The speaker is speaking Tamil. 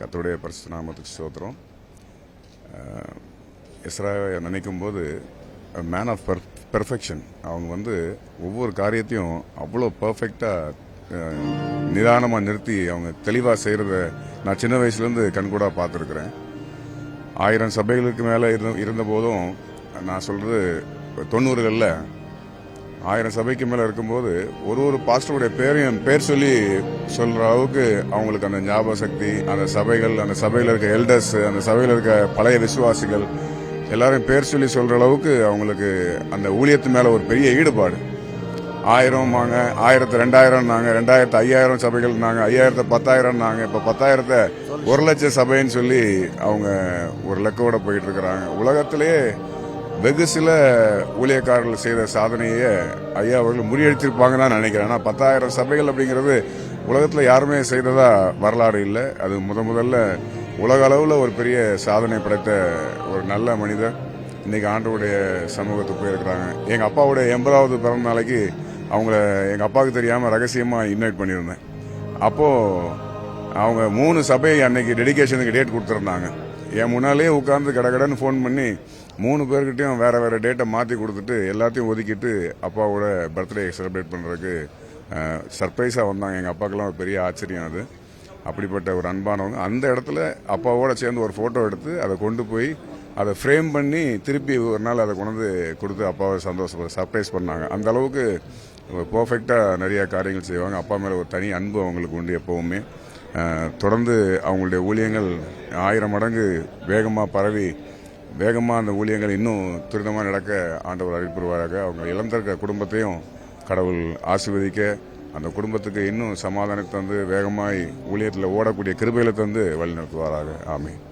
கத்தருடைய பரிசுநாமத்துக்கு நாமத்துக்கு இஸ்ராவை நினைக்கும் போது மேன் ஆஃப் பெர்ஃபெக்ஷன் அவங்க வந்து ஒவ்வொரு காரியத்தையும் அவ்வளோ பர்ஃபெக்டாக நிதானமாக நிறுத்தி அவங்க தெளிவாக செய்கிறத நான் சின்ன வயசுலேருந்து கண்கூடாக பார்த்துருக்குறேன். ஆயிரம் சபைகளுக்கு மேலே இருந்த இருந்த போதும் நான் சொல்கிறது தொண்ணூறுகளில். ஆயிரம் சபைக்கு மேலே இருக்கும்போது ஒரு ஒரு பாஸ்டருடைய பேரையும் பேர் சொல்லி சொல்கிற அளவுக்கு அவங்களுக்கு அந்த ஞாபக சக்தி அந்த சபைகள் அந்த சபையில் இருக்க எல்டர்ஸ் அந்த சபையில் இருக்க பழைய விசுவாசிகள் எல்லாரும் பேர் சொல்லி சொல்கிற அளவுக்கு அவங்களுக்கு அந்த ஊழியத்து மேலே ஒரு பெரிய ஈடுபாடு. ஆயிரம் வாங்க ஆயிரத்து ரெண்டாயிரம் நாங்க ரெண்டாயிரத்து ஐயாயிரம் சபைகள் நாங்க ஐயாயிரத்து பத்தாயிரம் நாங்க. இப்ப பத்தாயிரத்தை ஒரு லட்சம் சபைன்னு சொல்லி அவங்க ஒரு லக்கோட போயிட்டு இருக்கிறாங்க. உலகத்திலேயே வெகு சில ஊழியக்காரர்கள் செய்த சாதனையை ஐயா அவர்கள் முறியடித்திருப்பாங்கன்னு தான் நினைக்கிறேன். ஆனால் பத்தாயிரம் சபைகள் அப்படிங்கிறது உலகத்தில் யாருமே செய்ததா வரலாறு இல்லை. அது முத முதல்ல உலக அளவில் ஒரு பெரிய சாதனை படைத்த ஒரு நல்ல மனிதர். இன்னைக்கு ஆண்டவுடைய சமூகத்துக்கு போயிருக்கிறாங்க. எங்கள் அப்பாவுடைய எண்பதாவது பிறந்த நாளைக்கு அவங்கள எங்கள் அப்பாவுக்கு தெரியாமல் ரகசியமாக இன்வைட் பண்ணியிருந்தேன். அப்போது அவங்க மூணு சபையை அன்னைக்கு டெடிகேஷனுக்கு டேட் கொடுத்துருந்தாங்க. என் முன்னாலேயே உட்காந்து கடகடன்னு ஃபோன் பண்ணி மூணு பேர்கிட்டையும் வேற வேற டேட்டை மாற்றி கொடுத்துட்டு எல்லாத்தையும் ஒதுக்கிட்டு அப்பாவோட பர்த்டே செலிப்ரேட் பண்ணுறதுக்கு சர்ப்ரைஸாக வந்தாங்க. எங்கள் அப்பாக்கெல்லாம் ஒரு பெரிய ஆச்சரியம் அது. அப்படிப்பட்ட ஒரு அன்பானவங்க அந்த இடத்துல அப்பாவோட சேர்ந்து ஒரு ஃபோட்டோ எடுத்து அதை கொண்டு போய் அதை ஃப்ரேம் பண்ணி திருப்பி ஒரு நாள் அதை கொண்டு கொடுத்து அப்பாவை சந்தோஷம் சர்ப்ரைஸ் பண்ணாங்க. அந்த அளவுக்கு பர்ஃபெக்டாக நிறைய காரியங்கள் செய்வாங்க. அப்பா மேலே ஒரு தனி அன்பு அவங்களுக்கு உண்டு எப்போவுமே. தொடர்ந்து அவங்களுடைய ஊழியங்கள் ஆயிரம் மடங்கு வேகமாக பரவி வேகமாக அந்த ஊழியங்கள் இன்னும் துரிதமாக நடக்க ஆண்டவர் அறிவிப்புருவாராக அவங்க இழந்திருக்க குடும்பத்தையும் கடவுள் ஆசிர்வதிக்க அந்த குடும்பத்துக்கு இன்னும் சமாதானத்தை தந்து வேகமாய் ஊழியத்தில் ஓடக்கூடிய கிருபைகளை தந்து வழிநடத்துவாராக. நடத்துவாராக